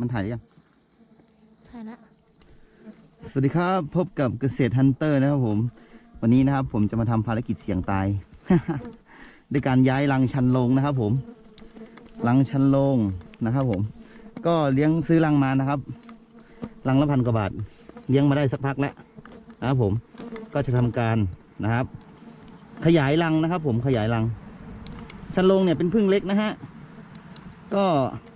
มันถ่ายหรือยังถ่ายละสวัสดีครับพบกับเกษตรฮันเตอร์นะครับผม วันนี้นะครับผมจะมาทำภารกิจเสี่ยงตาย ด้วยการย้ายรังชันลงนะครับ ผมรังชันลงนะครับ ผม ก็เลี้ยงซื้อรังมานะครับรังละพันกว่าบาท เลี้ยงมาได้สักพักแล้วนะครับผมก็จะทำการนะครับ ขยายรังนะครับ ผมขยายรังชันลงเนี่ยเป็นพึ่งเล็กนะฮะก็ถ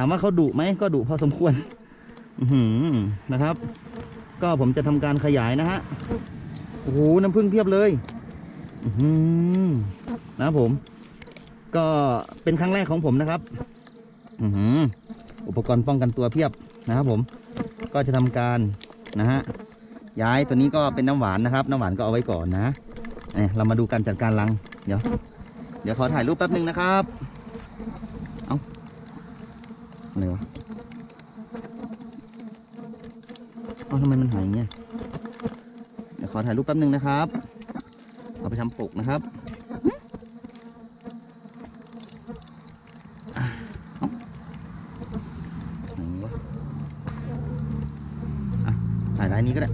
ามว่าเขาดุไหมก็ดุพอสมควรอืนะครับ ก็ผมจะทำการขยายนะฮะโอ้โหน้ำผึ้งเพียบเลยอืนะผม ก็เป็นครั้งแรกของผมนะครับอืออุปกรณ์ป้องกันตัวเพียบนะครับ ผมก็จะทำการนะฮะย้ายตัวนี้ก็เป็นน้ำหวานนะครับ น้ำหวานก็เอาไว้ก่อนนะเอ้ยเรามาดูการจัดการรัง เดี๋ยว เดี๋ยวขอถ่ายรูปแป๊บหนึ่งนะครับ เอาอะไรวะ เอ้าทำไมมันหายอย่างเงี้ยเดี๋ยวขอถ่ายรูปแป๊บนึงนะครับ เอาไปทำปกนะครับถ่ายลายนี้ก็ได้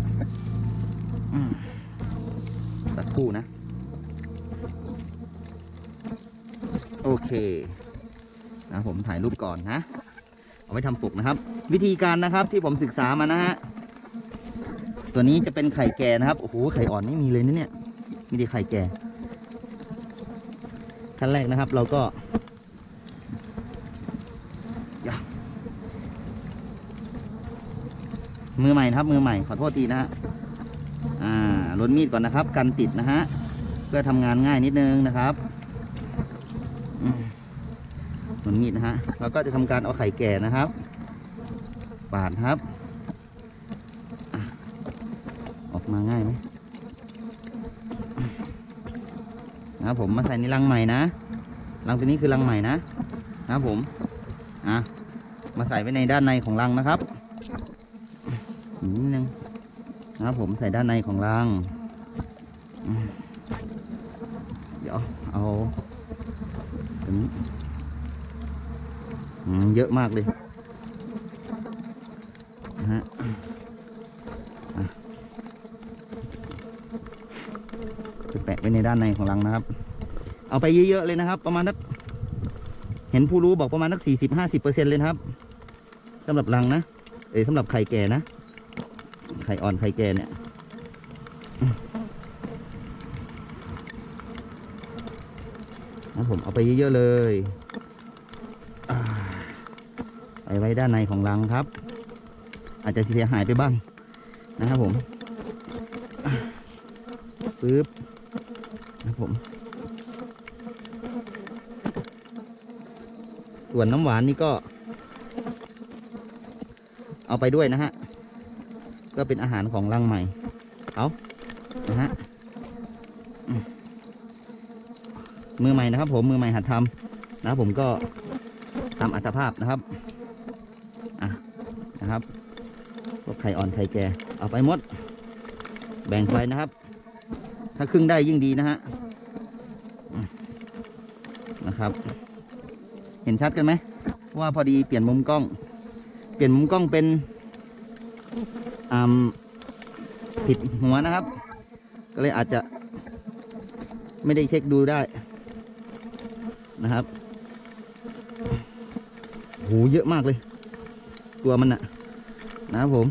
สักคู่นะ โอเคนะผมถ่ายรูปก่อนนะ เอาไว้ทำปกนะครับ วิธีการนะครับที่ผมศึกษามานะฮะ ตัวนี้จะเป็นไข่แก่นะครับ โอ้โห ไข่อ่อนไม่มีเลยนะเนี่ย มีแต่ไข่แก่ ขั้นแรกนะครับ เราก็ยามือใหม่นะครับ มือใหม่ ขอโทษทีนะฮะ อ่าล้นมีดก่อนนะครับ กันติดนะฮะ เพื่อทำงานง่ายนิดนึงนะครับล้นมีดนะฮะ เราก็จะทำการเอาไข่แก่นะครับ ปาดครับ ออก มาง่ายไหมนะผมมาใส่ในรังใหม่นะรังตัวนี้คือรังใหม่นะนะผมอะมาใส่ไว้ในด้านในของรังนะครับอีกนิดนึงนะผมใส่ด้านในของรังเดี๋ยวเอาตัวนี้เยอะมากเลยนะฮะ ไปแปะไว้ในด้านในของรังนะครับ เอาไปเยอะๆเลยนะครับ ประมาณนักเห็นผู้รู้บอกประมาณนักสี่สิบห้าสิบเปอร์เซ็นต์เลยครับสำหรับรังนะเอ้ยสำหรับไข่แก่นะ ไข่อ่อนไข่แก่เนี่ยนะผมเอาไปเยอะๆเลยไปไว้ด้านในของรังครับ อาจจะเสียหายไปบ้างนะครับผมปึ๊บ นะครับผมส่วนน้ำหวานนี่ก็ เอาไปด้วยนะฮะ ก็เป็นอาหารของรังใหม่ เอานะฮะมือใหม่นะครับ ผมมือใหม่หัดทำนะครับผมก็ตามอัตภาพนะครับอะนะครับพวกไข่อ่อนไข่แก่เอาไปหมด แบ่งไปนะครับ ถ้าครึ่งได้ยิ่งดีนะฮะ นะครับ เห็นชัดกันไหมว่าพอดีเปลี่ยนมุมกล้อง เปลี่ยนมุมกล้องเป็นผิดหัวนะครับ ก็เลยอาจจะไม่ได้เช็คดูได้นะครับโหเยอะมากเลย ตัวมันนะนะครับผม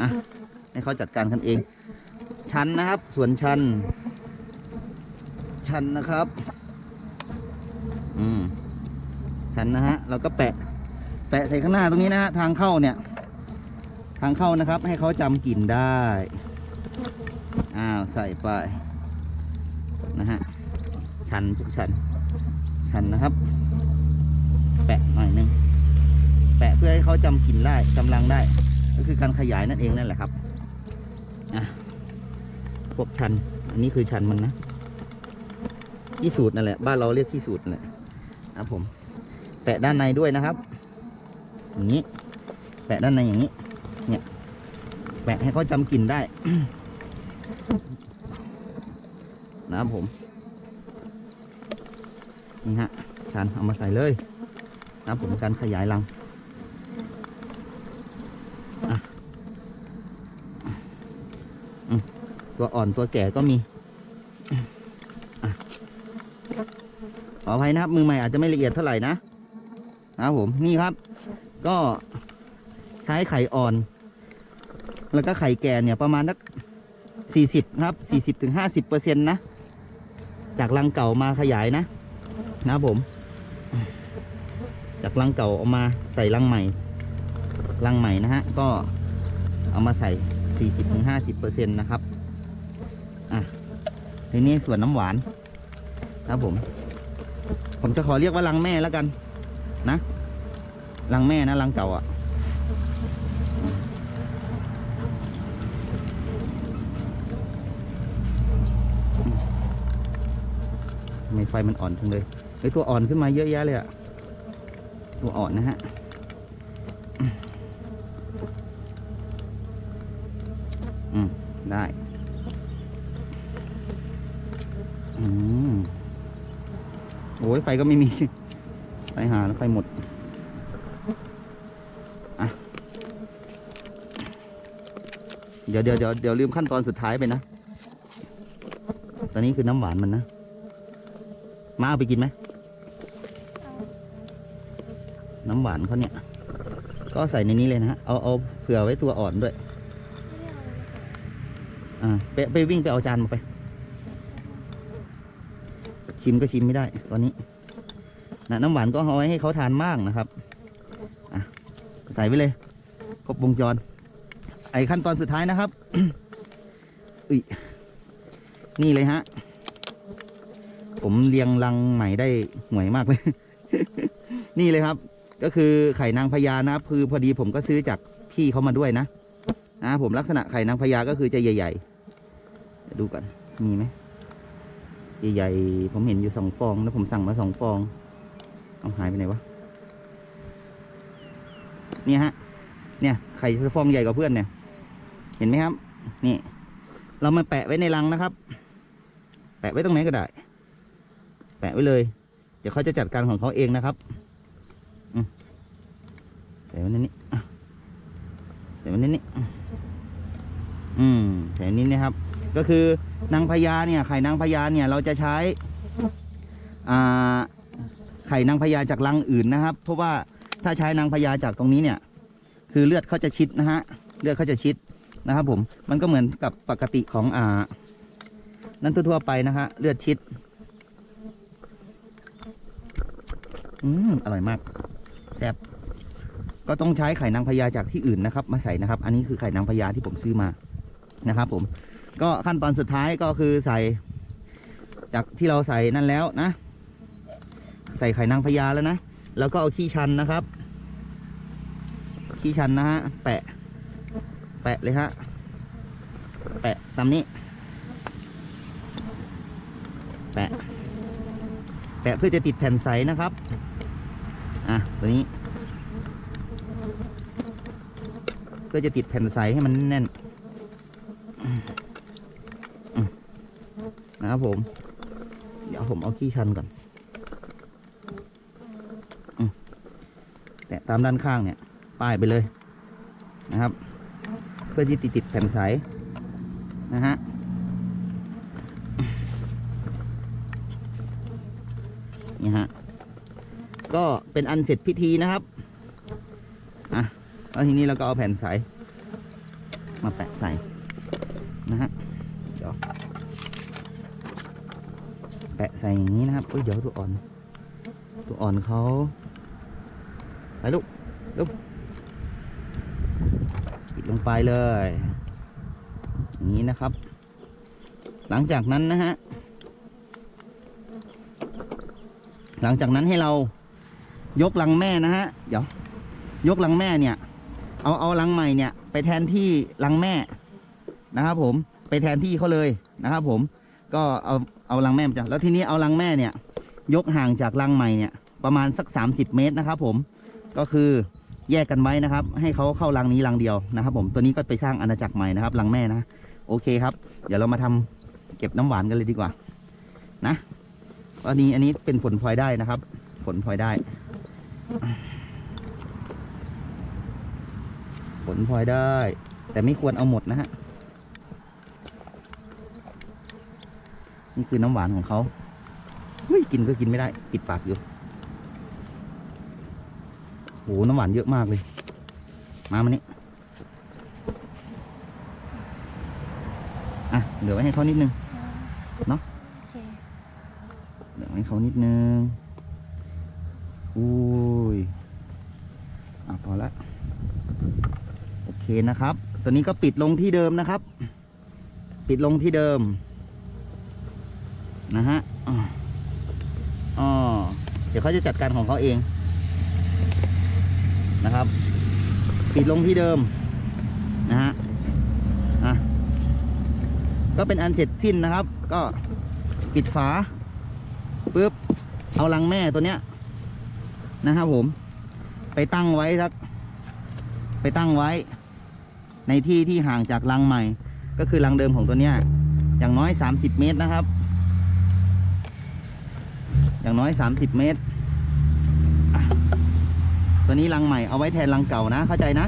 อะให้เขาจัดการกันเอง ชั้นนะครับ ส่วนชั้น ชั้นนะครับ อืม ชั นนะฮะเราก็แปะ แปะใส่ข้างหน้าตรงนี้นะฮะทางเข้าเนี่ย ทางเข้านะครับ ให้เขาจำกลิ่นได้อ้าวใส่ไปนะฮะชันทุกชัน ชันนะครับ แปะหน่อยนึงแปะเพื่อให้เขาจำกลิ่นได้จำรังได้ ก็คือการขยายนั่นเองนั่นแหละครับอะพวกชัน อันนี้คือชันมันนะที่สูตรนั่นแหละ บ้านเราเรียกที่สูตรนั่นแหละนะครับผม ปะด้านในด้วยนะครับ อย่างนี้ แปะด้านในอย่างนี้ เนี่ย แปะให้เขาจำกลิ่นได้ นะครับผม นี่ฮะชานเอามาใส่เลย นะครับผมการขยายรังตัวอ่อนตัวแก่ก็มีขออภัยนะครับ มือใหม่อาจจะไม่ละเอียดเท่าไหร่นะ นะครับผมนี่ครับ ก็ใช้ไข่อ่อน แล้วก็ไข่แก่เนี่ยประมาณสักสี่สิบครับสี่สิบถึงห้าสิบเปอร์เซ็นต์นะ จากรังเก่ามาขยายนะ นะครับผม จากรังเก่าเอามาใส่รังใหม่รังใหม่นะฮะก็เอามาใส่40-50%นะครับอะทีนี้ส่วนน้ำหวานนะครับผม ผมจะขอเรียกว่ารังแม่แล้วกัน นะรังแม่นะรังเก่าอะทำไมไฟมันอ่อนจังเลยไอตัวอ่อนขึ้นมาเยอะแยะเลยอะตัวอ่อนนะฮะอืมได้อืมโอ้ยไฟก็ไม่มี ไฟหาแล้วไฟหมดอะเดี๋ยวเดี๋ยวเดี๋ยวเดี๋ยวลืมขั้นตอนสุดท้ายไปนะ ตอนนี้คือน้ำหวานมันนะ มาเอาไปกินไหม น้ำหวานเขาเนี่ย ก็ใส่ในนี้เลยนะฮะ เอาเอาเผื่อไว้ตัวอ่อนด้วย อ่าไปไปวิ่งไปเอาจานมาไป ชิมก็ชิมไม่ได้ตอนนี้ นะน้ำหวานก็เอาไว้ให้เขาทานมากนะครับใส่ไปเลย ครบวงจร ไอ้ขั้นตอนสุดท้ายนะครับอุ้ยนี่เลยฮะ ผมเรียงรังใหม่ได้ห่วยมากเลย นี่เลยครับ ก็คือไข่นางพญานะครับ คือพอดีผมก็ซื้อจากพี่เขามาด้วยนะนะผมลักษณะไข่นางพญาก็คือจะใหญ่ ๆ ดูก่อนมีไหมใหญ่ๆผมเห็นอยู่สองฟองแล้วผมสั่งมาสองฟอง เอาหายไปไหนวะ เนี่ยฮะ เนี่ยไข่ฟองใหญ่กว่าเพื่อนเนี่ย เห็นไหมครับ นี่ เรามาแปะไว้ในรังนะครับ แปะไว้ตรงไหนก็ได้ แปะไว้เลย เดี๋ยวเขาจะจัดการของเขาเองนะครับอืมใส่ไว้ในนี้อะใส่ไว้ในนี้อืมใส่ไว้นี้นะครับ ก็คือนางพญาเนี่ยไข่นางพญาเนี่ยเราจะใช้อ่า ไข่นางพญาจากรังอื่นนะครับ เพราะว่าถ้าใช้นางพญาจากตรงนี้เนี่ย คือเลือดเขาจะชิดนะฮะเลือดเขาจะชิดนะครับ ผมมันก็เหมือนกับปกติของอ่า นั่นทั่วๆไปนะฮะเลือดชิด อืมอร่อยมากแซ่บก็ต้องใช้ไข่นางพญาจากที่อื่นนะครับ มาใส่นะครับ อันนี้คือไข่นางพญาที่ผมซื้อมานะครับ ผม ก็ขั้นตอนสุดท้ายก็คือใส่ จากที่เราใส่นั่นแล้วนะ ใส่ไข่นางพญาแล้วนะ แล้วก็เอาขี้ชันนะครับ ขี้ชันนะฮะ แปะ แปะเลยฮะ แปะตามนี้ แปะ แปะเพื่อจะติดแผ่นใสนะครับ อะ ตัวนี้ เพื่อจะติดแผ่นใสให้มันแน่นนะครับผม เดี๋ยวผมเอาขี้ชันก่อนอืมแตามด้านข้างเนี่ย ป้ายไปเลยนะครับ เพื่อที่ติดติดแผ่นใสนะฮะนี่ฮะก็เป็นอันเสร็จพิธีนะครับอะแล้วทีนี้เราก็เอาแผ่นใสมาแปะใส่นะฮะเดี๋ยวแปะใส่อย่างนี้นะครับเอ้ยเดี๋ยวตัวอ่อน ตัวอ่อนเขา ไปลูกลูกปิดลงไปเลยอย่างนี้นะครับ หลังจากนั้นนะฮะหลังจากนั้นให้เรายกลังแม่นะฮะเดี๋ยวยกลังแม่เนี่ย เอาเอาลังใหม่เนี่ย ไปแทนที่ลังแม่นะครับผมไปแทนที่เขาเลยนะครับผมก็เอาเอาลังแม่มาจากแล้วทีนี้เอาลังแม่เนี่ย ยกห่างจากลังใหม่เนี่ย ประมาณสัก 30 เมตรนะครับผม ก็คือแยกกันไว้นะครับ ให้เขาเข้ารังนี้รังเดียวนะครับ ผมตัวนี้ก็ไปสร้างอาณาจักรใหม่นะครับรังแม่นะโอเคครับ เดี๋ยวเรามาทำเก็บน้ำหวานกันเลยดีกว่า นะอันนี้อันนี้เป็นผลพลอยได้นะครับ ผลพลอยได้ ผลพลอยได้ แต่ไม่ควรเอาหมดนะฮะนี่คือน้ำหวานของเขาเฮ้ยกินก็กินไม่ได้ปิดปากอยู่ โหน้ำหวานเยอะมากเลย มามานี่อะเหลือไว้ให้เขานิดนึงเนอะโอเหลือไว้ให้เขานิดนึงอุ้ยอะพอละโอเคนะครับ ตัวนี้ก็ปิดลงที่เดิมนะครับ ปิดลงที่เดิม นะฮะอ๋อเดี๋ยวเขาจะจัดการของเขาเอง นะครับ ปิดลงที่เดิมนะฮะอะก็เป็นอันเสร็จสิ้นนะครับ ก็ปิดฝาปุ๊บเอารังแม่ตัวเนี้ยนะครับผม ไปตั้งไว้สัก ไปตั้งไว้ ในที่ที่ห่างจากรังใหม่ ก็คือรังเดิมของตัวเนี้ยอย่างน้อย 30 เมตรนะครับ อย่างน้อย 30 เมตรอะตัว นี้รังใหม่เอาไว้แทนรังเก่านะเข้าใจนะ